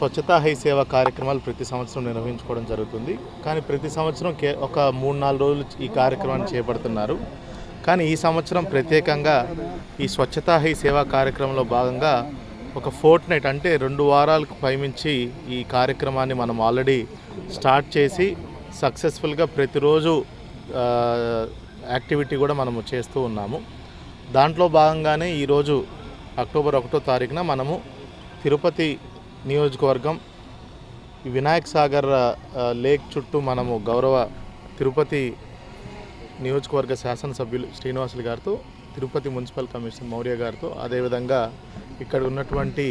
స్వచ్ఛతా high సేవ కార్యక్రమాలు ప్రతి సంవత్సరం నిర్వహించుకోవడం జరుగుతుంది. కానీ ప్రతి సంవత్సరం కే ఒక మూడు నాలుగు రోజులు ఈ కార్యక్రమాన్ని చేపడుతున్నారు. కానీ ఈ సంవత్సరం ప్రత్యేకంగా ఈ స్వచ్ఛతా హై సేవా కార్యక్రమంలో భాగంగా ఒక ఫోర్ట్ నైట్ అంటే రెండు వారాలకు పైమించి ఈ కార్యక్రమాన్ని మనం ఆల్రెడీ స్టార్ట్ చేసి సక్సెస్ఫుల్గా ప్రతిరోజు యాక్టివిటీ కూడా మనము చేస్తూ ఉన్నాము. దాంట్లో భాగంగానే ఈరోజు అక్టోబర్ ఒకటో తారీఖున మనము తిరుపతి నియోజకవర్గం వినాయక వినాయక్ సాగర్ లేక్ చుట్టూ మనము గౌరవ తిరుపతి నియోజకవర్గ శాసనసభ్యులు శ్రీనివాసులు గారితో తిరుపతి మున్సిపల్ కమిషనర్ మౌర్య గారితో అదేవిధంగా ఇక్కడ ఉన్నటువంటి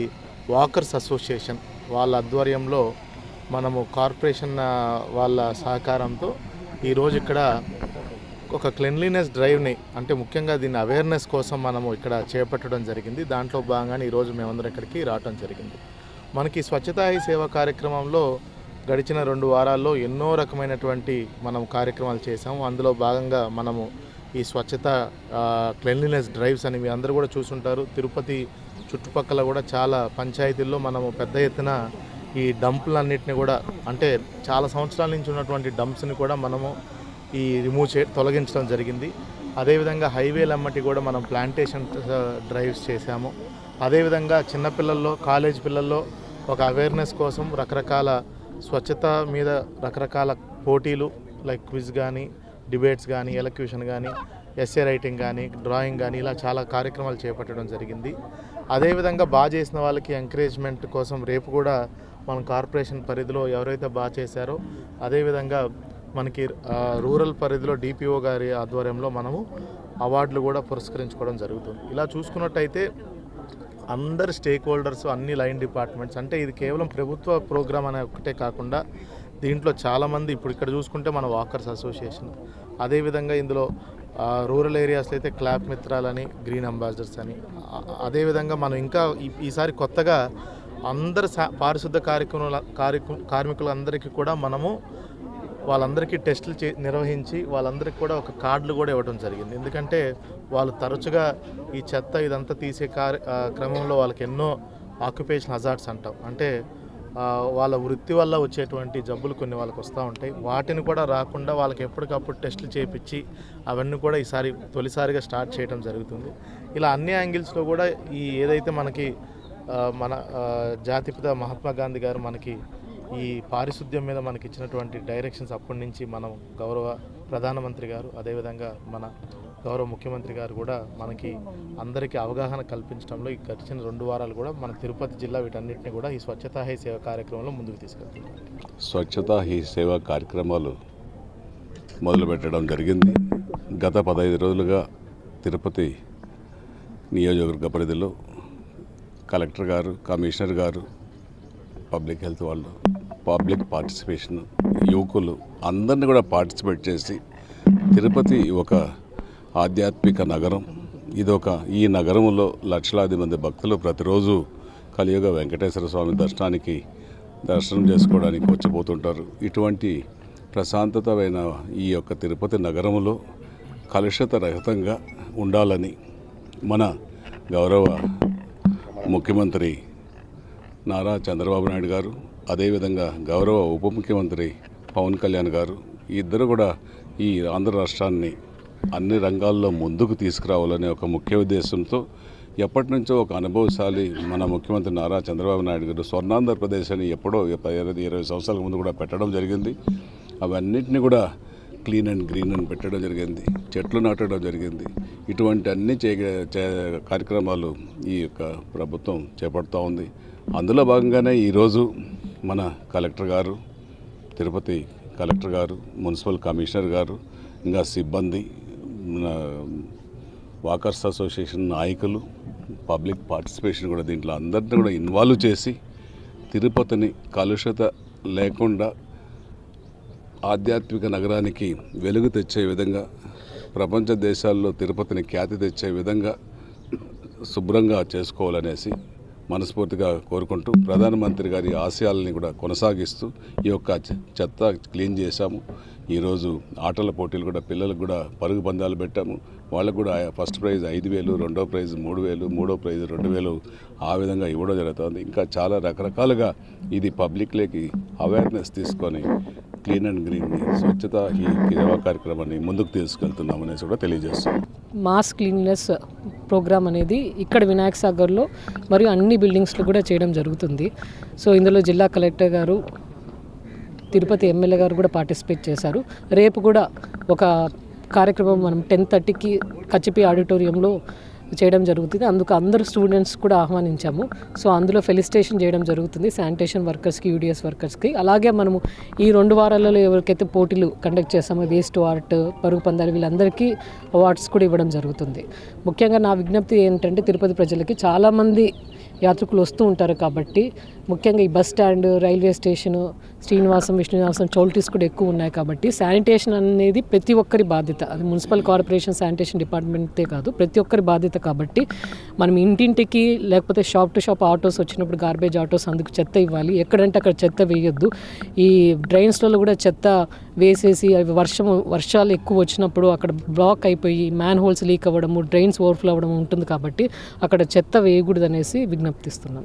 వాకర్స్ అసోసియేషన్ వాళ్ళ ఆధ్వర్యంలో మనము కార్పొరేషన్ వాళ్ళ సహకారంతో ఈరోజు ఇక్కడ ఒక క్లెన్లీనెస్ డ్రైవ్ని అంటే ముఖ్యంగా దీన్ని అవేర్నెస్ కోసం మనము ఇక్కడ చేపట్టడం జరిగింది. దాంట్లో భాగంగానే ఈరోజు మేమందరం ఇక్కడికి రావడం జరిగింది. మనకి స్వచ్ఛతా హీ సేవ కార్యక్రమంలో గడిచిన రెండు వారాల్లో ఎన్నో రకమైనటువంటి మనం కార్యక్రమాలు చేసాము అందులో భాగంగా మనము ఈ స్వచ్ఛత క్లెన్లీనెస్ డ్రైవ్స్ అని మీ అందరూ కూడా చూసుంటారు. తిరుపతి చుట్టుపక్కల కూడా చాలా పంచాయతీల్లో మనము పెద్ద ఎత్తున ఈ డంపులన్నింటినీ కూడా అంటే చాలా సంవత్సరాల నుంచి ఉన్నటువంటి డంప్స్ని కూడా మనము ఈ రిమూవ్ చే తొలగించడం జరిగింది. అదేవిధంగా హైవేలమ్మటి కూడా మనం ప్లాంటేషన్ డ్రైవ్స్ చేశాము. అదేవిధంగా చిన్నపిల్లల్లో కాలేజ్ పిల్లల్లో ఒక అవేర్నెస్ కోసం రకరకాల స్వచ్ఛత మీద రకరకాల పోటీలు లైక్ క్విజ్ కానీ డిబేట్స్ కానీ ఎలక్యూషన్ కానీ ఎస్ఏ రైటింగ్ కానీ డ్రాయింగ్ కానీ ఇలా చాలా కార్యక్రమాలు చేపట్టడం జరిగింది. అదేవిధంగా బాగా చేసిన వాళ్ళకి ఎంకరేజ్మెంట్ కోసం రేపు కూడా మన కార్పొరేషన్ పరిధిలో ఎవరైతే బాగా చేశారో అదేవిధంగా మనకి రూరల్ పరిధిలో డిపిఓ గారి ఆధ్వర్యంలో మనము అవార్డులు కూడా పురస్కరించుకోవడం జరుగుతుంది. ఇలా చూసుకున్నట్టయితే అందరు స్టేక్ హోల్డర్స్ అన్ని లైన్ డిపార్ట్మెంట్స్ అంటే ఇది కేవలం ప్రభుత్వ ప్రోగ్రామ్ అనే ఒకటే కాకుండా దీంట్లో చాలామంది ఇప్పుడు ఇక్కడ చూసుకుంటే మన వాకర్స్ అసోసియేషన్ అదేవిధంగా ఇందులో రూరల్ ఏరియాస్లో అయితే క్లాప్ మిత్రాలని గ్రీన్ అంబాసిడర్స్ అని అదేవిధంగా మనం ఇంకా ఈసారి కొత్తగా అందరు సా- పారిశుద్ధ కార్యక్రమాల కార్యక్రమ కార్మికులందరికీ కూడా మనము వాళ్ళందరికీ టెస్టులు చే నిర్వహించి వాళ్ళందరికీ కూడా ఒక కార్డులు కూడా ఇవ్వడం జరిగింది. ఎందుకంటే వాళ్ళు తరచుగా ఈ చెత్త ఇదంతా తీసే కార్య క్రమంలో వాళ్ళకి ఎన్నో ఆక్యుపేషన్ హజార్డ్స్ అంటాం. అంటే వాళ్ళ వృత్తి వల్ల వచ్చేటువంటి జబ్బులు కొన్ని వాళ్ళకి వస్తూ ఉంటాయి. వాటిని కూడా రాకుండా వాళ్ళకి ఎప్పటికప్పుడు టెస్టులు చేపించి అవన్నీ కూడా ఈసారి తొలిసారిగా స్టార్ట్ చేయడం జరుగుతుంది. ఇలా అన్ని యాంగిల్స్లో కూడా ఈ ఏదైతే మనకి మన జాతిపిత మహాత్మా గాంధీ గారు మనకి ఈ పారిశుద్ధ్యం మీద మనకి ఇచ్చినటువంటి డైరెక్షన్స్ అప్పటి నుంచి మనం గౌరవ ప్రధానమంత్రి గారు అదేవిధంగా మన గౌరవ ముఖ్యమంత్రి గారు కూడా మనకి అందరికీ అవగాహన కల్పించడంలో ఈ గడిచిన రెండు వారాలు కూడా మన తిరుపతి జిల్లా వీటన్నిటిని కూడా ఈ స్వచ్ఛతా హీ సేవ కార్యక్రమంలో ముందుకు తీసుకెళ్తున్నాం. స్వచ్ఛతా హీ సేవా కార్యక్రమాలు మొదలుపెట్టడం జరిగింది. గత పదహైదు రోజులుగా తిరుపతి నియోజకవర్గ పరిధిలో కలెక్టర్ గారు కమిషనర్ గారు పబ్లిక్ హెల్త్ వాళ్ళు పబ్లిక్ పార్టిసిపేషన్ యువకులు అందరిని కూడా పార్టిసిపేట్ చేసి తిరుపతి ఒక ఆధ్యాత్మిక నగరం. ఇది ఒక ఈ నగరంలో లక్షలాది మంది భక్తులు ప్రతిరోజు కలియుగ వెంకటేశ్వర స్వామి దర్శనానికి దర్శనం చేసుకోవడానికి వచ్చిపోతుంటారు. ఇటువంటి ప్రశాంతతమైన ఈ యొక్క తిరుపతి నగరంలో కలుషిత రహితంగా ఉండాలని మన గౌరవ ముఖ్యమంత్రి నారా చంద్రబాబు నాయుడు గారు అదేవిధంగా గౌరవ ఉప ముఖ్యమంత్రి పవన్ కళ్యాణ్ గారు ఇద్దరు కూడా ఈ ఆంధ్ర రాష్ట్రాన్ని అన్ని రంగాల్లో ముందుకు తీసుకురావాలనే ఒక ముఖ్య ఉద్దేశంతో ఎప్పటి నుంచో ఒక అనుభవశాలి మన ముఖ్యమంత్రి నారా చంద్రబాబు నాయుడు గారు స్వర్ణాంధ్రప్రదేశ్ అని ఎప్పుడో ఇరవై ఇరవై సంవత్సరాల ముందు కూడా పెట్టడం జరిగింది. అవన్నిటిని కూడా క్లీన్ అండ్ గ్రీన్ అని పెట్టడం జరిగింది చెట్లు నాటడం జరిగింది. ఇటువంటి అన్ని చే కార్యక్రమాలు ఈ యొక్క ప్రభుత్వం చేపడుతూ ఉంది. అందులో భాగంగానే ఈరోజు మన కలెక్టర్ గారు తిరుపతి కలెక్టర్ గారు మున్సిపల్ కమిషనర్ గారు ఇంకా సిబ్బంది వాకర్స్ అసోసియేషన్ నాయకులు పబ్లిక్ పార్టిసిపేషన్ కూడా దీంట్లో అందరిని కూడా ఇన్వాల్వ్ చేసి తిరుపతిని కలుషిత లేకుండా ఆధ్యాత్మిక నగరానికి వెలుగు తెచ్చే విధంగా ప్రపంచ దేశాల్లో తిరుపతిని ఖ్యాతి తెచ్చే విధంగా శుభ్రంగా చేసుకోవాలనేసి మనస్ఫూర్తిగా కోరుకుంటూ ప్రధానమంత్రి గారి ఆశయాలని కూడా కొనసాగిస్తూ ఈ యొక్క చెత్త క్లీన్ చేశాము. ఈరోజు ఆటల పోటీలు కూడా పిల్లలకు కూడా పరుగు పందాలు పెట్టాము. వాళ్ళకు కూడా ఫస్ట్ ప్రైజ్ ఐదు వేలు రెండో ప్రైజ్ మూడు వేలు మూడో ప్రైజ్ రెండు వేలు ఆ విధంగా ఇవ్వడం జరుగుతుంది. ఇంకా చాలా రకరకాలుగా ఇది పబ్లిక్లోకి అవేర్నెస్ తీసుకొని క్లీన్ అండ్ గ్రీన్ స్వచ్ఛత ఈ సేవా కార్యక్రమాన్ని ముందుకు తీసుకెళ్తున్నాం అనేసి కూడా తెలియజేస్తాం మాస్ క్లీన్నెస్ ప్రోగ్రామ్ అనేది ఇక్కడ వినాయక సాగర్లో మరియు అన్ని బిల్డింగ్స్లో కూడా చేయడం జరుగుతుంది. సో ఇందులో జిల్లా కలెక్టర్ గారు తిరుపతి ఎమ్మెల్యే గారు కూడా పార్టిసిపేట్ చేశారు. రేపు కూడా ఒక కార్యక్రమం మనం టెన్ థర్టీకి కచ్చిపి ఆడిటోరియంలో చేయడం జరుగుతుంది. అందుకు అందరు స్టూడెంట్స్ కూడా ఆహ్వానించాము. సో అందులో ఫెలిస్టేషన్ చేయడం జరుగుతుంది శానిటేషన్ వర్కర్స్కి యూడిఎస్ వర్కర్స్కి అలాగే మనము ఈ రెండు వారాలలో ఎవరికైతే పోటీలు కండక్ట్ చేస్తామో వేస్ట్ ఆర్ట్ పరుగు పందాలు వీళ్ళందరికీ అవార్డ్స్ కూడా ఇవ్వడం జరుగుతుంది. ముఖ్యంగా నా విజ్ఞప్తి ఏంటంటే తిరుపతి ప్రజలకి చాలామంది యాత్రికులు వస్తూ ఉంటారు కాబట్టి ముఖ్యంగా ఈ bus stand railway station Srinivasam Vishnunivasam choultries కూడా ఎక్కువ ఉన్నాయి కాబట్టి శానిటేషన్ అనేది ప్రతి ఒక్కరి బాధ్యత. అది మున్సిపల్ కార్పొరేషన్ శానిటేషన్ డిపార్ట్మెంటే కాదు ప్రతి ఒక్కరి బాధ్యత కాబట్టి మనం ఇంటింటికి లేకపోతే షాప్ టు షాప్ ఆటోస్ వచ్చినప్పుడు గార్బేజ్ ఆటోస్ అందుకు చెత్త ఇవ్వాలి. ఎక్కడంటే అక్కడ చెత్త వేయొద్దు. ఈ డ్రైన్స్లలో కూడా చెత్త వేసేసి అవి వర్షం వర్షాలు ఎక్కువ వచ్చినప్పుడు అక్కడ బ్లాక్ అయిపోయి మ్యాన్ హోల్స్ లీక్ అవ్వడము డ్రైన్స్ ఓవర్ఫ్లో అవ్వడం ఉంటుంది కాబట్టి అక్కడ చెత్త వేయకూడదు అనేసి విజ్ఞప్తిస్తున్నాను